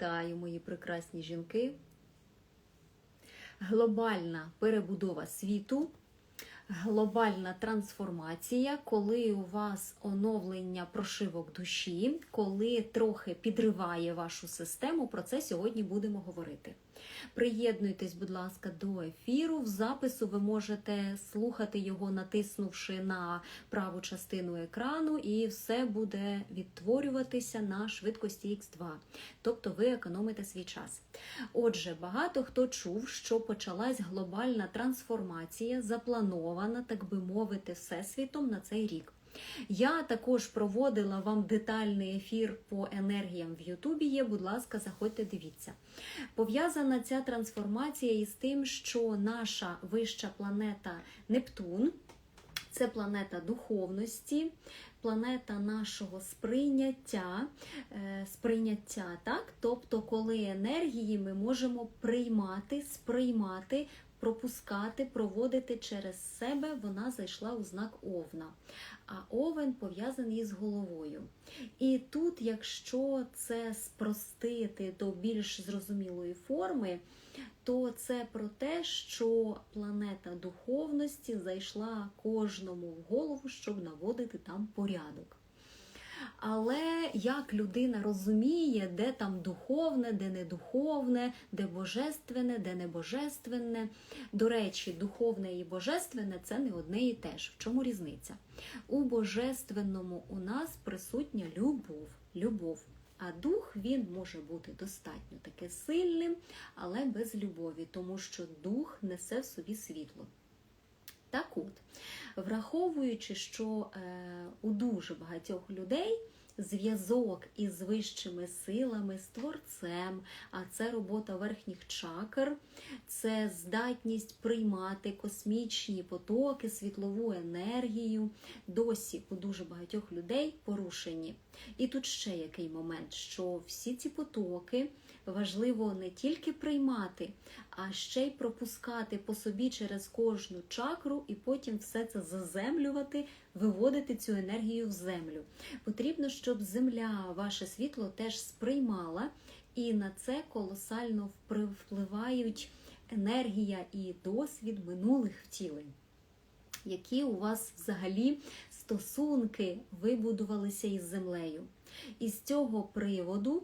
Вітаю, мої прекрасні жінки. Глобальна перебудова світу, глобальна трансформація, коли у вас оновлення прошивок душі, коли трохи підриває вашу систему, про це сьогодні будемо говорити. Приєднуйтесь, будь ласка, до ефіру. В запису ви можете слухати його, натиснувши на праву частину екрану, і все буде відтворюватися на швидкості X2. Тобто ви економите свій час. Отже, багато хто чув, що почалась глобальна трансформація, запланована, так би мовити, всесвітом на цей рік. Я також проводила вам детальний ефір по енергіям в Ютубі. Є, будь ласка, заходьте, дивіться. Пов'язана ця трансформація із тим, що наша вища планета Нептун це планета духовності, планета нашого сприйняття, е, сприйняття, так? Тобто, коли енергії ми можемо приймати, сприймати. Пропускати, проводити через себе, вона зайшла у знак Овна. А овен пов'язаний з головою. І тут, якщо це спростити до більш зрозумілої форми, то це про те, що планета духовності зайшла кожному в голову, щоб наводити там порядок. Але як людина розуміє, де там духовне, де не духовне, де божественне, де не божественне. До речі, духовне і божественне це не одне і те ж. В чому різниця? У божественному у нас присутня любов. любов. А дух він може бути достатньо таки сильним, але без любові, тому що дух несе в собі світло. Так от, враховуючи, що е, у дуже багатьох людей зв'язок із вищими силами, з творцем, а це робота верхніх чакр, це здатність приймати космічні потоки, світлову енергію, досі у дуже багатьох людей порушені. І тут ще який момент, що всі ці потоки важливо не тільки приймати, а ще й пропускати по собі через кожну чакру і потім все це заземлювати, виводити цю енергію в землю. Потрібно, щоб земля ваше світло теж сприймала, і на це колосально впливають енергія і досвід минулих втілень. Які у вас взагалі стосунки вибудувалися із землею. І з цього приводу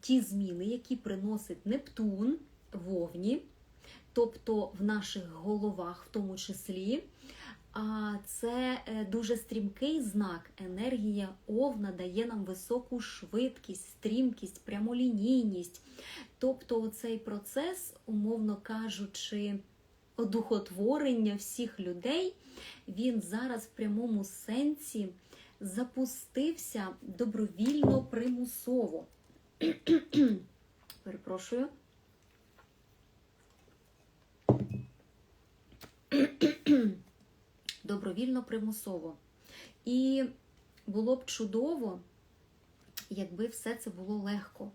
ті зміни, які приносить Нептун вовні, тобто в наших головах, в тому числі, а це е, дуже стрімкий знак. Енергія Овна дає нам високу швидкість, стрімкість, прямолінійність. Тобто цей процес, умовно кажучи, одухотворення всіх людей, він зараз в прямому сенсі запустився добровільно примусово. Перепрошую. Добровільно примусово. І було б чудово, якби все це було легко.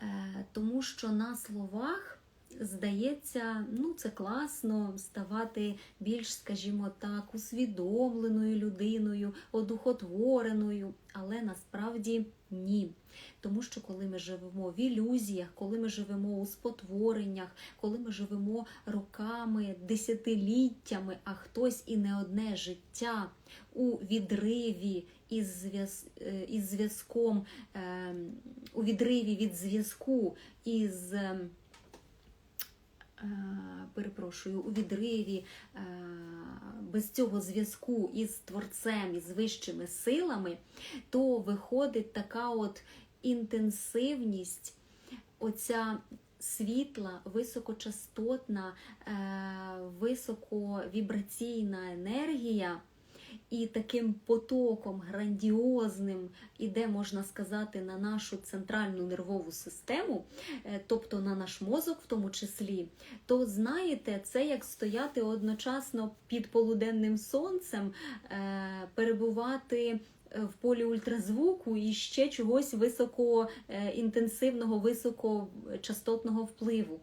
Е, Тому що на словах. Здається, ну це класно ставати більш, скажімо так, усвідомленою людиною, одухотвореною, але насправді ні. Тому що коли ми живемо в ілюзіях, коли ми живемо у спотвореннях, коли ми живемо роками, десятиліттями, а хтось і не одне життя у відриві із із зв'язком, е... у відриві від зв'язку із. Перепрошую, у відриві без цього зв'язку із творцем, із вищими силами, то виходить така от інтенсивність, оця світла, високочастотна, високовібраційна енергія. І таким потоком грандіозним іде, можна сказати, на нашу центральну нервову систему, тобто на наш мозок, в тому числі, то знаєте, це як стояти одночасно під полуденним сонцем, перебувати е, в полі ультразвуку і ще чогось високоінтенсивного, високочастотного впливу.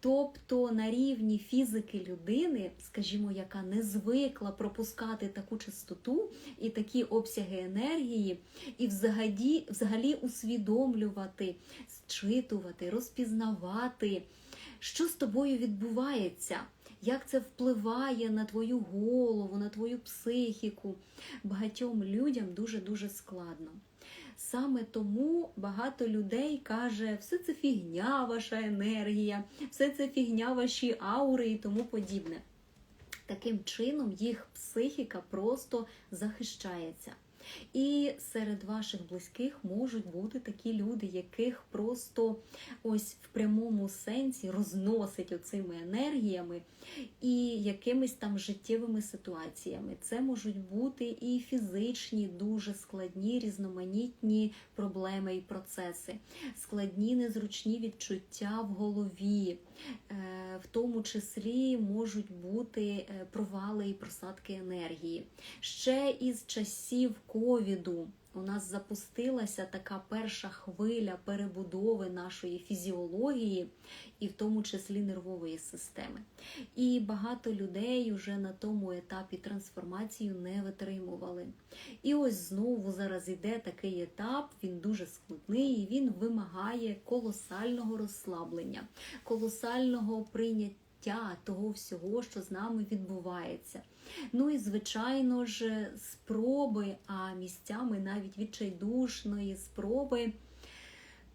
Тобто на рівні фізики людини, скажімо, яка не звикла пропускати таку частоту і такі обсяги енергії, і взагалі, взагалі усвідомлювати, зчитувати, розпізнавати, що з тобою відбувається, як це впливає на твою голову, на твою психіку. Багатьом людям дуже-дуже складно. Саме тому багато людей каже, все це фігня, ваша енергія, все це фігня, ваші аури і тому подібне. Таким чином їх психіка просто захищається. І серед ваших близьких можуть бути такі люди, яких просто ось в прямому сенсі розносить оцими енергіями і якимись там життєвими ситуаціями. Це можуть бути і фізичні, дуже складні, різноманітні проблеми і процеси, складні незручні відчуття в голові. Е, В тому числі можуть бути е, провали і просадки енергії. Ще із часів ковіду у нас запустилася така перша хвиля перебудови нашої фізіології, і в тому числі нервової системи. І багато людей вже на тому етапі трансформацію не витримували. І ось знову зараз іде такий етап, він дуже складний, і він вимагає колосального розслаблення, колосального прийняття. Того всього, що з нами відбувається. Ну і, звичайно ж, спроби, а місцями навіть відчайдушної спроби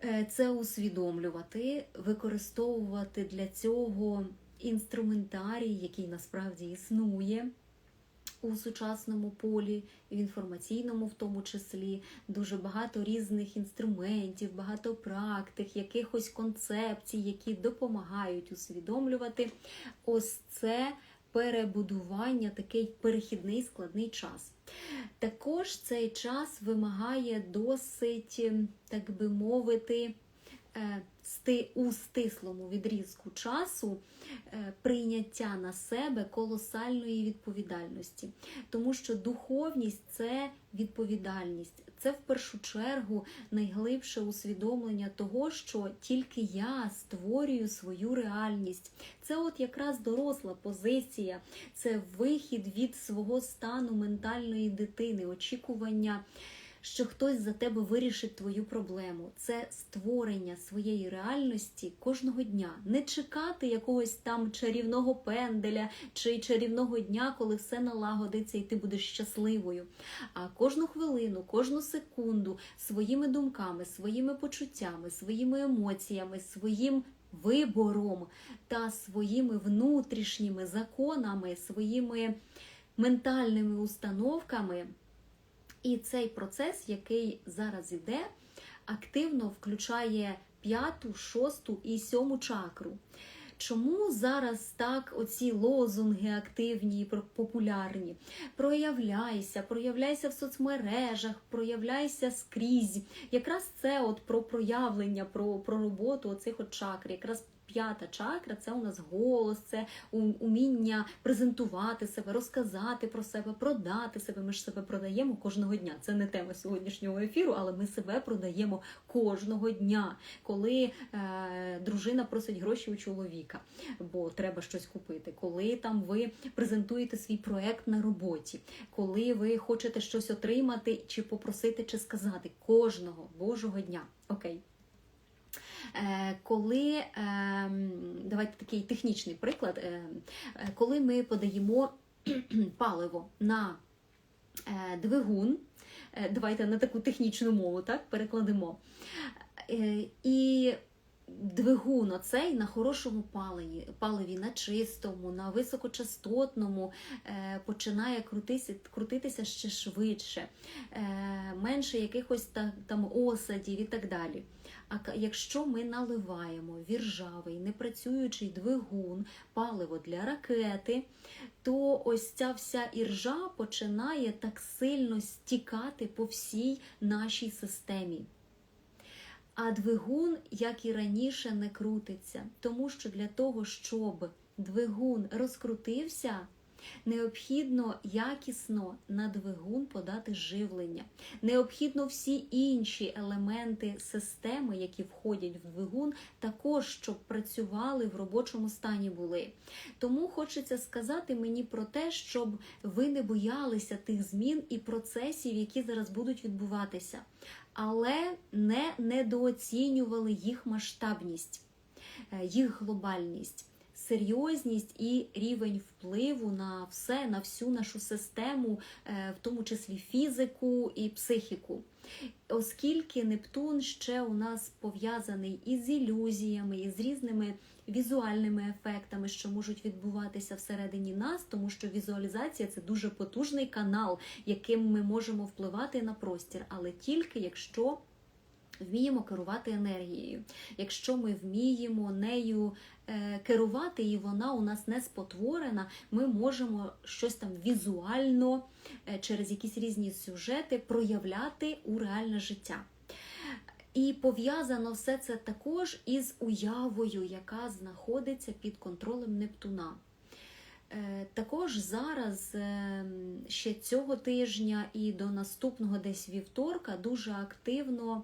е, це усвідомлювати, використовувати для цього інструментарій, який насправді існує. У сучасному полі, в інформаційному, в тому числі, дуже багато різних інструментів, багато практик, якихось концепцій, які допомагають усвідомлювати ось це перебудування, такий перехідний складний час. Також цей час вимагає досить, так би мовити, у стислому відрізку часу прийняття на себе колосальної відповідальності, тому що духовність це відповідальність. Це в першу чергу найглибше усвідомлення того, що тільки я створюю свою реальність. Це от якраз доросла позиція, це вихід від свого стану ментальної дитини, очікування що хтось за тебе вирішить твою проблему. Це створення своєї реальності кожного дня. Не чекати якогось там чарівного пенделя чи чарівного дня, коли все налагодиться і ти будеш щасливою. А кожну хвилину, кожну секунду своїми думками, своїми почуттями, своїми емоціями, своїм вибором та своїми внутрішніми законами, своїми ментальними установками. І цей процес, який зараз іде, активно включає п'яту, шосту і сьому чакру. Чому зараз так оці лозунги активні, популярні? Проявляйся, проявляйся в соцмережах, проявляйся скрізь. Якраз це от про проявлення, про про роботу оцих от чакр. Якраз П'ята чакра це у нас голос, це уміння презентувати себе, розказати про себе, продати себе. Ми ж себе продаємо кожного дня. Це не тема сьогоднішнього ефіру, але ми себе продаємо кожного дня, коли е, дружина просить гроші у чоловіка, бо треба щось купити. Коли там ви презентуєте свій проект на роботі, коли ви хочете щось отримати, чи попросити, чи сказати кожного божого дня. Окей. Е, коли ем, давайте такий технічний приклад, е, е, коли ми подаємо паливо на двигун, давайте на таку технічну мову, так, перекладемо. І Двигун оцей на хорошому паливі, паливі, на чистому, на високочастотному е, починає крутитися, крутитися ще швидше, е, менше якихось та, там осадів і так далі. А якщо ми наливаємо віржавий, непрацюючий двигун, паливо для ракети, то ось ця вся іржа починає так сильно стікати по всій нашій системі. А двигун, як і раніше, не крутиться, тому що для того, щоб двигун розкрутився, Необхідно якісно на двигун подати живлення. Необхідно всі інші елементи системи, які входять в двигун, також щоб працювали в робочому стані були. Тому хочеться сказати мені про те, щоб ви не боялися тих змін і процесів, які зараз будуть відбуватися, але не недооцінювали їх масштабність, е, їх глобальність серйозність і рівень впливу на все, на всю нашу систему, е, в тому числі фізику і психіку. Оскільки Нептун ще у нас пов'язаний із ілюзіями, і з різними візуальними ефектами, що можуть відбуватися всередині нас, тому що візуалізація це дуже потужний канал, яким ми можемо впливати на простір, але тільки якщо вміємо керувати енергією. Якщо ми вміємо нею керувати, і вона у нас не спотворена, ми можемо щось там візуально е, через якісь різні сюжети проявляти у реальне життя. І пов'язано все це також із уявою, яка знаходиться під контролем Нептуна. Е, також зараз ще цього тижня і до наступного десь вівторка дуже активно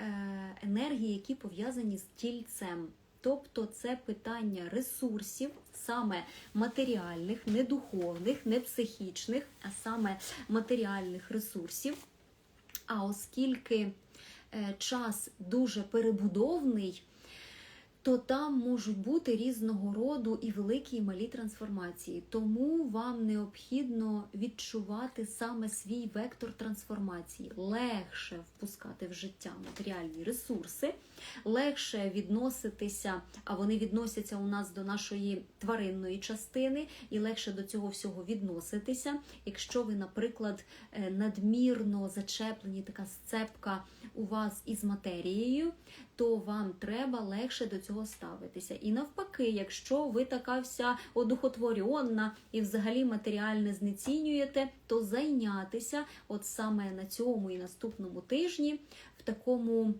Е, енергії, які пов'язані з тільцем. Тобто це питання ресурсів, саме матеріальних, не духовних, не психічних, а саме матеріальних ресурсів. А оскільки е, час дуже перебудовний, то там можуть бути різного роду і великі і малі трансформації. Тому вам необхідно відчувати саме свій вектор трансформації, легше впускати в життя матеріальні ресурси, легше відноситися, а вони відносяться у нас до нашої тваринної частини, і легше до цього всього відноситися. Якщо ви, наприклад, е, надмірно зачеплені, така сцепка у вас із матерією, то вам треба легше до цього ставитися. І навпаки, якщо ви така вся одухотворенна і взагалі матеріальне знецінюєте, то зайнятися от саме на цьому і наступному тижні в такому.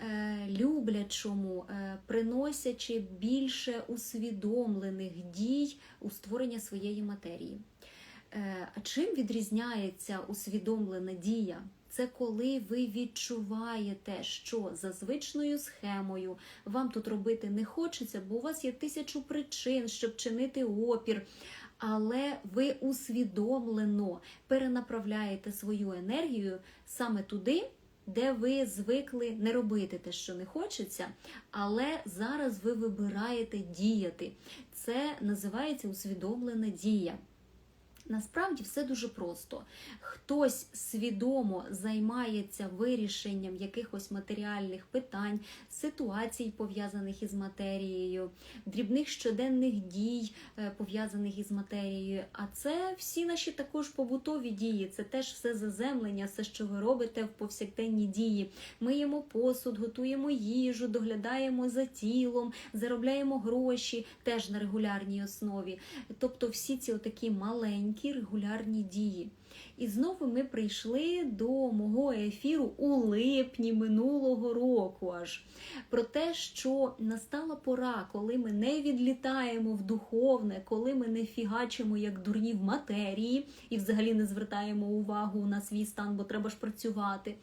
Е, люблячому, е, приносячи більше усвідомлених дій у створення своєї матерії. Е, а чим відрізняється усвідомлена дія? Це коли ви відчуваєте, що за звичною схемою вам тут робити не хочеться, бо у вас є тисячу причин, щоб чинити опір. Але ви усвідомлено перенаправляєте свою енергію саме туди, де ви звикли не робити те, що не хочеться, але зараз ви вибираєте діяти. Це називається усвідомлена дія. Насправді все дуже просто. Хтось свідомо займається вирішенням якихось матеріальних питань, ситуацій, пов'язаних із матерією, дрібних щоденних дій, е, пов'язаних із матерією. А це всі наші також побутові дії, це теж все заземлення, все, що ви робите в повсякденній дії. Миємо посуд, готуємо їжу, доглядаємо за тілом, заробляємо гроші теж на регулярній основі. Тобто всі ці отакі маленькі такі регулярні дії. І знову ми прийшли до мого ефіру у липні минулого року, аж про те, що настала пора, коли ми не відлітаємо в духовне, коли ми не фігачимо як дурні в матерії і взагалі не звертаємо увагу на свій стан, бо треба ж працювати.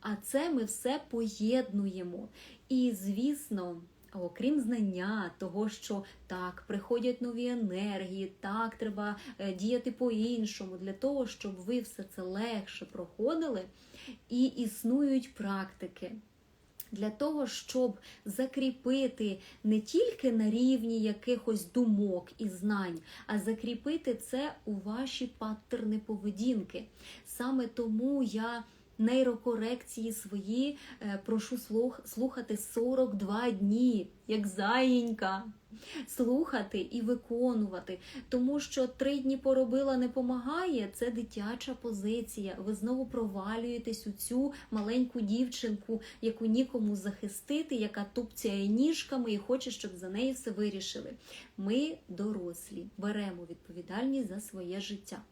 А це ми все поєднуємо. І, звісно окрім знання, того, що так, приходять нові енергії, так, треба е, діяти по-іншому, для того, щоб ви все це легше проходили, і існують практики. Для того, щоб закріпити не тільки на рівні якихось думок і знань, а закріпити це у ваші паттерни поведінки. Саме тому я нейрокорекції свої е, прошу слухати 42 дні, як заїнька. Слухати і виконувати, тому що три дні поробила не помагає, це дитяча позиція. Ви знову провалюєтесь у цю маленьку дівчинку, яку нікому захистити, яка тупцяє ніжками і хоче, щоб за неї все вирішили. Ми дорослі, беремо відповідальність за своє життя.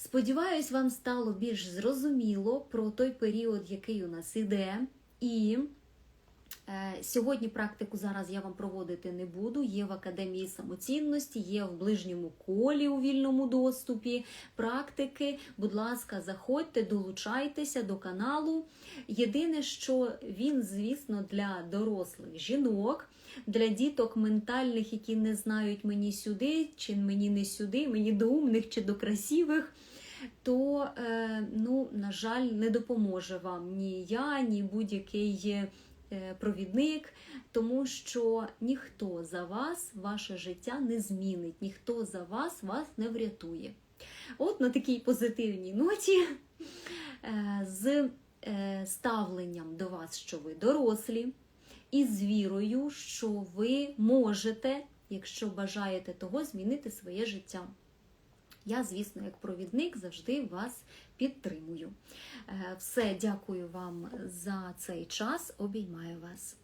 Сподіваюсь, вам стало більш зрозуміло про той період, який у нас іде, і Е, Сьогодні практику зараз я вам проводити не буду. Є в Академії самоцінності, є в ближньому колі у вільному доступі практики. Будь ласка, заходьте, долучайтеся до каналу. Єдине, що він, звісно, для дорослих жінок, для діток ментальних, які не знають мені сюди, чи мені не сюди, мені до умних чи до красивих. То, е, ну, на жаль, не допоможе вам ні я, ні будь-який е, провідник, тому що ніхто за вас ваше життя не змінить, ніхто за вас вас не врятує. От на такій позитивній ноті е, з ставленням до вас, що ви дорослі, і з вірою, що ви можете, якщо бажаєте того, змінити своє життя. Я, звісно, як провідник завжди вас підтримую. Е, Все, дякую вам за цей час. Обіймаю вас.